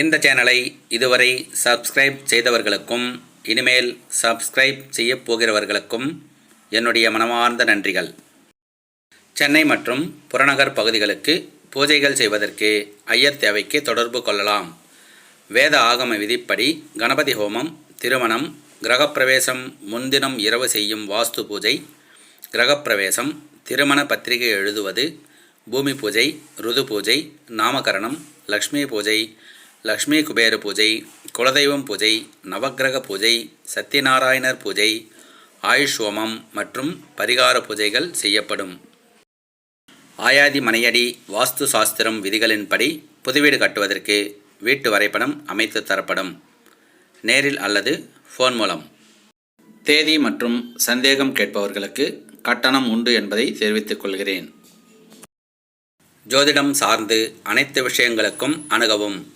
இந்த சேனலை இதுவரை சப்ஸ்கிரைப் செய்தவர்களுக்கும் இனிமேல் சப்ஸ்கிரைப் செய்யப் போகிறவர்களுக்கும் என்னுடைய மனமார்ந்த நன்றிகள். சென்னை மற்றும் புறநகர் பகுதிகளுக்கு பூஜைகள் செய்வதற்கு ஐயர் தேவைக்கு தொடர்பு கொள்ளலாம். வேத ஆகம விதிப்படி கணபதி ஹோமம் திருமணம் கிரகப்பிரவேசம் முன்தினம் இரவு செய்யும் வாஸ்து பூஜை கிரகப்பிரவேசம் திருமண பத்திரிகை எழுதுவது பூமி பூஜை ருது பூஜை நாமகரணம் லக்ஷ்மி பூஜை லக்ஷ்மி குபேர பூஜை குலதெய்வம் பூஜை நவக்கிரக பூஜை சத்யநாராயணர் பூஜை ஆயுஷ் ஹோமம் மற்றும் பரிகார பூஜைகள் செய்யப்படும். ஆயாதி மனையடி வாஸ்து சாஸ்திரம் விதிகளின்படி புதுவீடு கட்டுவதற்கு வீட்டு வரைபடம் அமைத்து தரப்படும். நேரில் அல்லது ஃபோன் மூலம். தேதி மற்றும் சந்தேகம் கேட்பவர்களுக்கு கட்டணம் உண்டு என்பதை தெரிவித்துக் கொள்கிறேன். ஜோதிடம் சார்ந்து அனைத்து விஷயங்களுக்கும் அணுகவும்.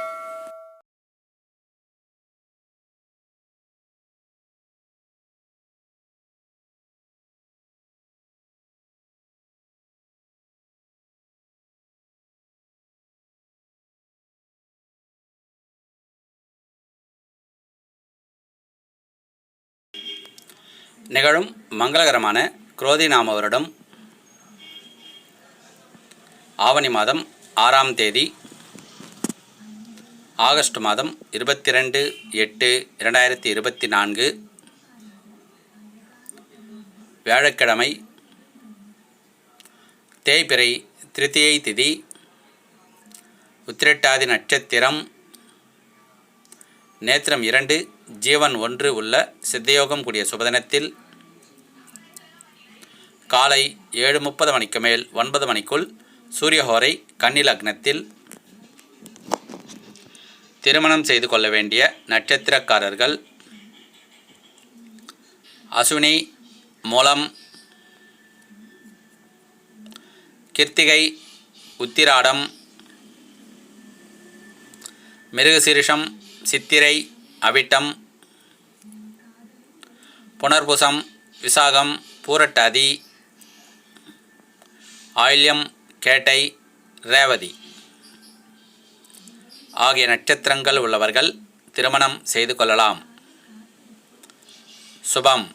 நிகழும் மங்களகரமான குரோதி நாம வருடம் ஆவணி மாதம் ஆறாம் தேதி ஆகஸ்ட் மாதம் இருபத்தி ரெண்டு எட்டு இரண்டாயிரத்தி இருபத்தி நான்கு வியாழக்கிழமை தேய்பிறை திருத்தியை திதி உத்திரட்டாதி நட்சத்திரம் நேத்திரம் இரண்டு ஜீவன் ஒன்று உள்ள சித்தயோகம் கூடிய சுபதனத்தில் காலை ஏழு முப்பது மணிக்கு மேல் ஒன்பது மணிக்குள் சூரியஹோரை கன்னி லக்னத்தில் திருமணம் செய்து கொள்ள வேண்டிய நட்சத்திரக்காரர்கள் அசுவினி மூலம் கிருத்திகை உத்திராடம் மிருகசீரிஷம் சித்திரை அவிட்டம் புனர்புசம் விசாகம் பூரட்டாதி ஆயில்யம் கேட்டை ரேவதி ஆகிய நட்சத்திரங்கள் உள்ளவர்கள் திருமணம் செய்து கொள்ளலாம். சுபம்.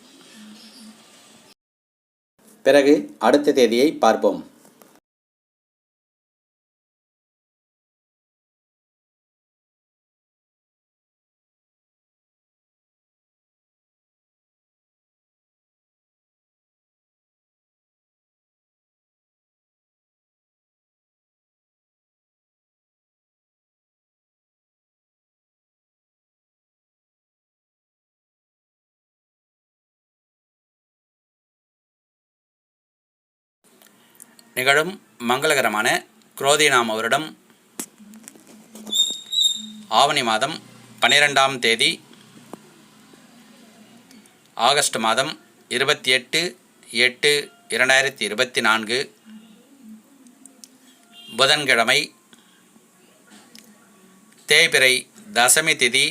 பிறகு அடுத்த தேதியை பார்ப்போம். நிகழும் மங்களகரமான குரோதி நாம வருடம் ஆவணி மாதம் பன்னிரெண்டாம் தேதி ஆகஸ்ட் மாதம் இருபத்தி எட்டு எட்டு இரண்டாயிரத்தி இருபத்தி நான்கு புதன்கிழமை தேய்பிறை தசமி திதி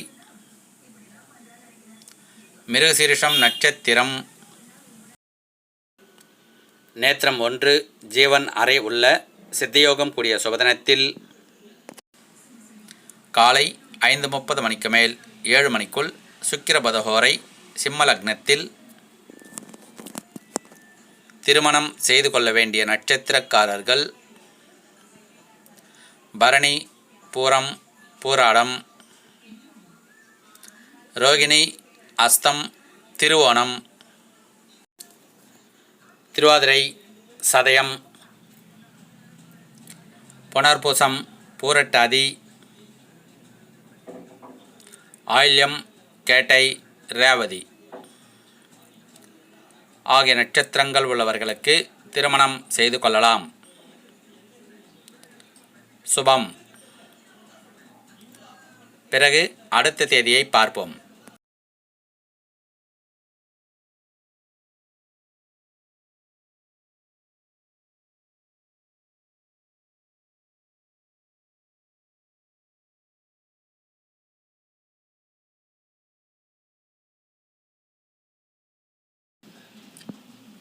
மிருகசீரிஷம் நட்சத்திரம் நேத்திரம் ஒன்று ஜீவன் அறை உள்ள சித்தியோகம் கூடிய சுபதனத்தில் காலை ஐந்து முப்பது மணிக்கு மேல் ஏழு மணிக்குள் சுக்கிரபதஹோரை சிம்மலக்னத்தில் திருமணம் செய்து கொள்ள வேண்டிய நட்சத்திரக்காரர்கள் பரணி பூரம் பூராடம் ரோகிணி அஸ்தம் திருவோணம் திருவாதிரை சதயம் புனர்பூசம் பூரட்டாதி ஆயில்யம் கேட்டை ரேவதி ஆகிய நட்சத்திரங்கள் உள்ளவர்களுக்கு திருமணம் செய்து கொள்ளலாம். சுபம். பிறகு அடுத்த தேதியை பார்ப்போம்.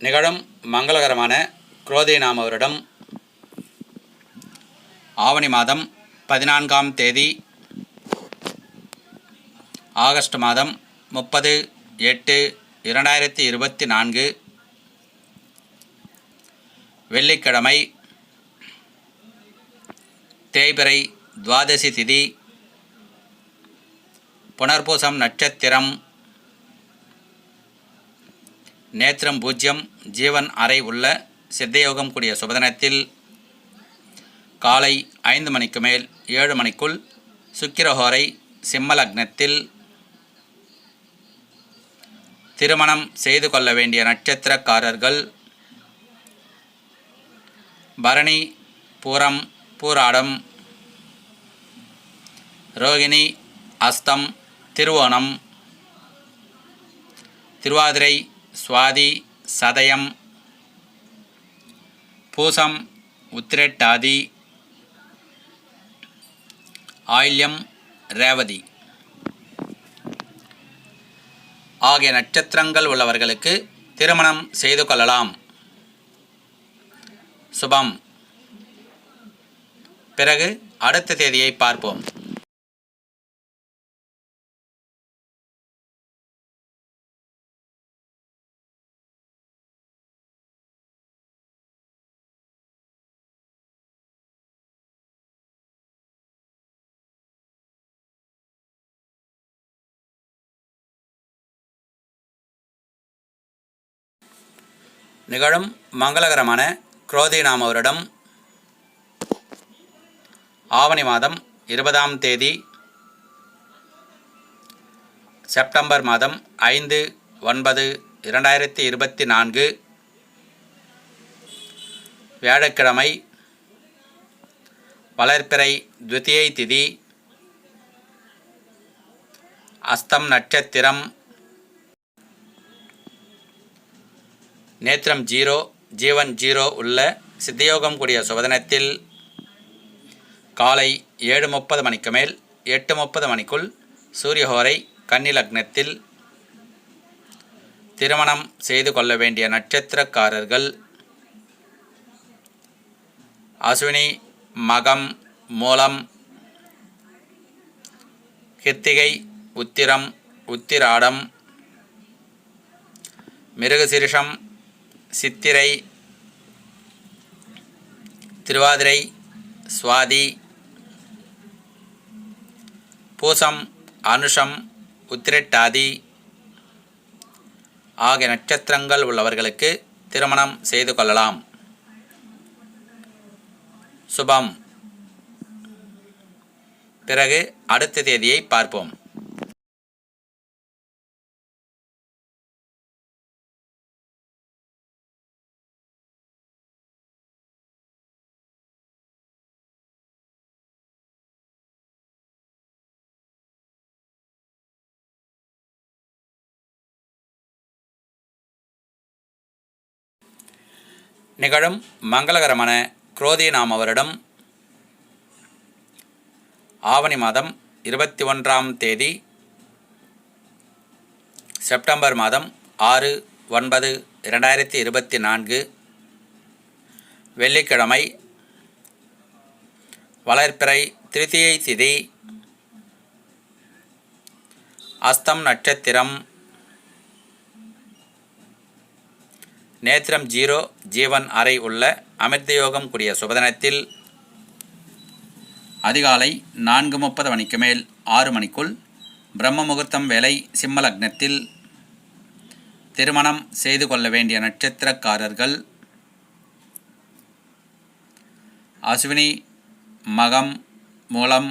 நிகழும் மங்களகரமான குரோதை நாம வருடம் ஆவணி மாதம் பதினான்காம் தேதி ஆகஸ்ட் மாதம் முப்பது எட்டு இரண்டாயிரத்தி இருபத்தி நான்கு வெள்ளிக்கிழமை தேய்பிறை துவாதசி திதி புனர்பூசம் நட்சத்திரம் நேத்திரம் பூஜ்யம் ஜீவன் அறை உள்ள சித்தயோகம் கூடிய சுபதனத்தில் காலை ஐந்து மணிக்கு மேல் ஏழு மணிக்குள் சுக்கிரஹோரை சிம்மலக்னத்தில் திருமணம் செய்து கொள்ள வேண்டிய நட்சத்திரக்காரர்கள் பரணி பூரம் பூராடம் ரோகிணி அஸ்தம் திருவோணம் திருவாதிரை சுவாதி சதயம் பூசம் உத்திரட்டாதி ஆயில்யம் ரேவதி. ஆகிய நட்சத்திரங்கள் உள்ளவர்களுக்கு திருமணம் செய்து கொள்ளலாம். சுபம். பிறகு அடுத்த தேதியை பார்ப்போம். நிகழும் மங்களகரமான குரோதி நாம வருடம் ஆவணி மாதம் இருபதாம் தேதி செப்டம்பர் மாதம் ஐந்து ஒன்பது இரண்டாயிரத்தி இருபத்தி நான்கு வியாழக்கிழமை வளர்ப்பிறை துவித்தியை திதி அஸ்தம் நட்சத்திரம் நேத்திரம் ஜீரோ ஜீவன் ஜீரோ உள்ள சித்தயோகம் கூடிய சுபதனத்தில் காலை ஏழு முப்பது மணிக்கு மேல் எட்டு முப்பது மணிக்குள் சூரியஹோரை கன்னிலக்னத்தில் திருமணம் செய்து கொள்ள வேண்டிய நட்சத்திரக்காரர்கள் அஸ்வினி மகம் மூலம் கிருத்திகை உத்திரம் உத்திராடம் மிருகசிரிஷம் சித்திரை திருவாதிரை சுவாதி பூசம் அனுஷம் உத்திரட்டாதி ஆகிய நட்சத்திரங்கள் உள்ளவர்களுக்கு திருமணம் செய்து கொள்ளலாம். சுபம். பிறகு அடுத்த தேதியை பார்ப்போம். நிகழும் மங்களகரமான குரோதி நாம வருடம் ஆவணி மாதம் இருபத்தி ஒன்றாம் தேதி செப்டம்பர் மாதம் ஆறு ஒன்பது இரண்டாயிரத்தி இருபத்தி நான்கு வெள்ளிக்கிழமை வளர்ப்பிறை திருத்தியை திதி அஸ்தம் நட்சத்திரம் நேத்திரம் ஜீரோ ஜீவன் அறை உள்ள அமிர்தயோகம் கூடிய சுபதனத்தில் அதிகாலை நான்கு முப்பது மணிக்கு மேல் ஆறு மணிக்குள் பிரம்ம முகூர்த்தம் வேலை சிம்ம லக்னத்தில் திருமணம் செய்து கொள்ள வேண்டிய நட்சத்திரக்காரர்கள் அஸ்வினி மகம் மூலம்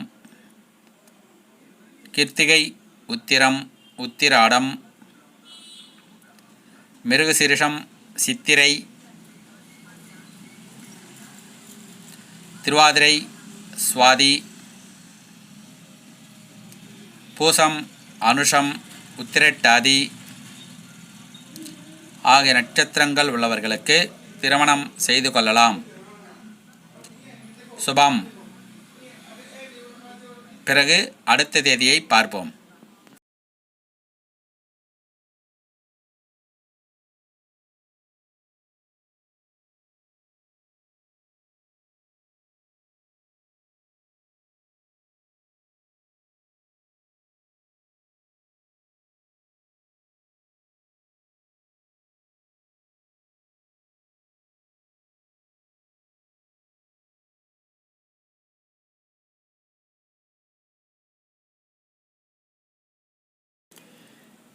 கிருத்திகை உத்திரம் உத்திராடம் மிருகசிரிஷம் சித்திரை திருவாதிரை சுவாதி பூசம் அனுஷம் உத்திரட்டாதி ஆகிய நட்சத்திரங்கள் உள்ளவர்களுக்கு திருமணம் செய்து கொள்ளலாம். சுபம். பிறகு அடுத்த தேதியை பார்ப்போம்.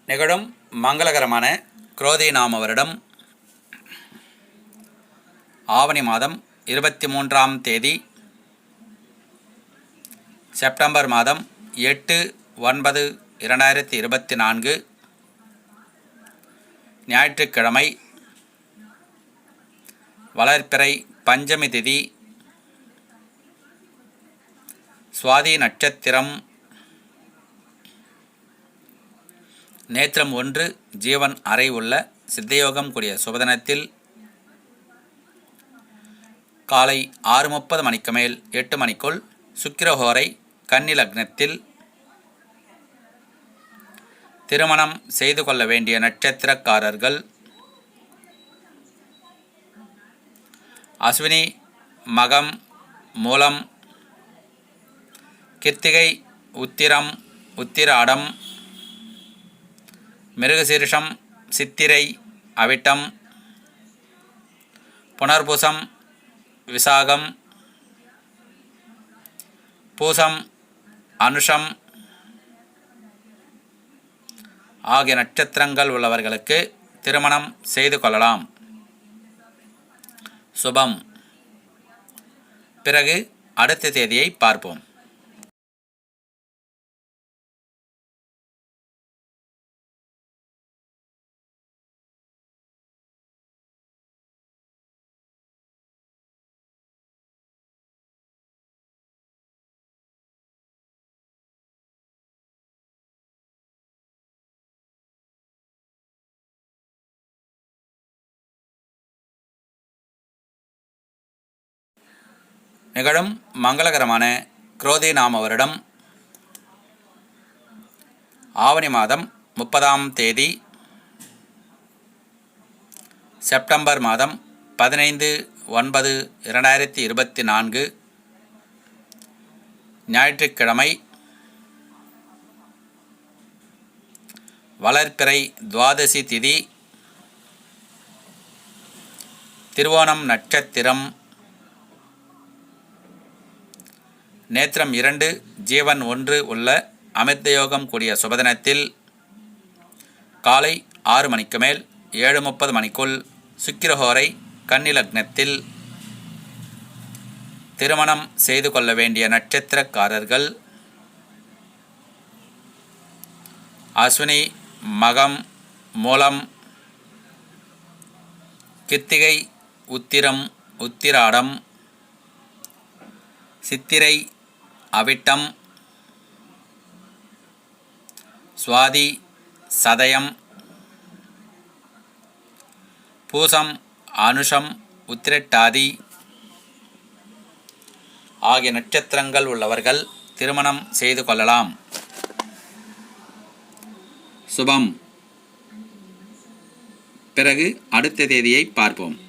நிகழும் மங்களகரமான குரோதி நாம வருடம் ஆவணி மாதம் இருபத்தி மூன்றாம் தேதி செப்டம்பர் மாதம் எட்டு ஒன்பது இரண்டாயிரத்தி இருபத்தி நான்கு ஞாயிற்றுக்கிழமை வளர்ப்பிறை பஞ்சமி திதி சுவாதி நட்சத்திரம் நேத்திரம் ஒன்று ஜீவன் அறை உள்ள சித்தயோகம் கூடிய சுபதனத்தில் காலை ஆறு முப்பது மணிக்கு மேல் எட்டு மணிக்குள் சுக்கிரஹோரை கன்னிலக்னத்தில் திருமணம் செய்து கொள்ள வேண்டிய நட்சத்திரக்காரர்கள் அஸ்வினி மகம் மூலம் கிருத்திகை உத்திரம் உத்திராடம் மிருகசீர்ஷம் சித்திரை அவிட்டம் புனர்பூசம் விசாகம் பூசம் அனுஷம் ஆகிய நட்சத்திரங்கள் உள்ளவர்களுக்கு திருமணம் செய்து கொள்ளலாம். சுபம். பிறகு அடுத்த தேதியை பார்ப்போம். நிகழும் மங்களகரமான குரோதி நாம வருடம் ஆவணி மாதம் முப்பதாம் தேதி செப்டம்பர் மாதம் பதினைந்து ஒன்பது இரண்டாயிரத்தி இருபத்தி நான்கு ஞாயிற்றுக்கிழமை வளர்ப்பிறை துவாதசி திதி திருவோணம் நட்சத்திரம் நேத்திரம் இரண்டு ஜீவன் ஒன்று உள்ள அமிர்தயோகம் கூடிய சுபதினத்தில் காலை ஆறு மணிக்கு மேல் ஏழு முப்பது மணிக்குள் சுக்கிரஹோரை கன்னிலக்னத்தில் திருமணம் செய்து கொள்ள வேண்டிய நட்சத்திரக்காரர்கள் அஸ்வினி மகம் மூலம் கித்திகை உத்திரம் உத்திராடம் சித்திரை அவிட்டம் சுவாதி சதயம் பூசம் அனுஷம் உத்திரட்டாதி ஆகிய நட்சத்திரங்கள் உள்ளவர்கள் திருமணம் செய்து கொள்ளலாம். சுபம். பிறகு அடுத்த தேதியை பார்ப்போம்.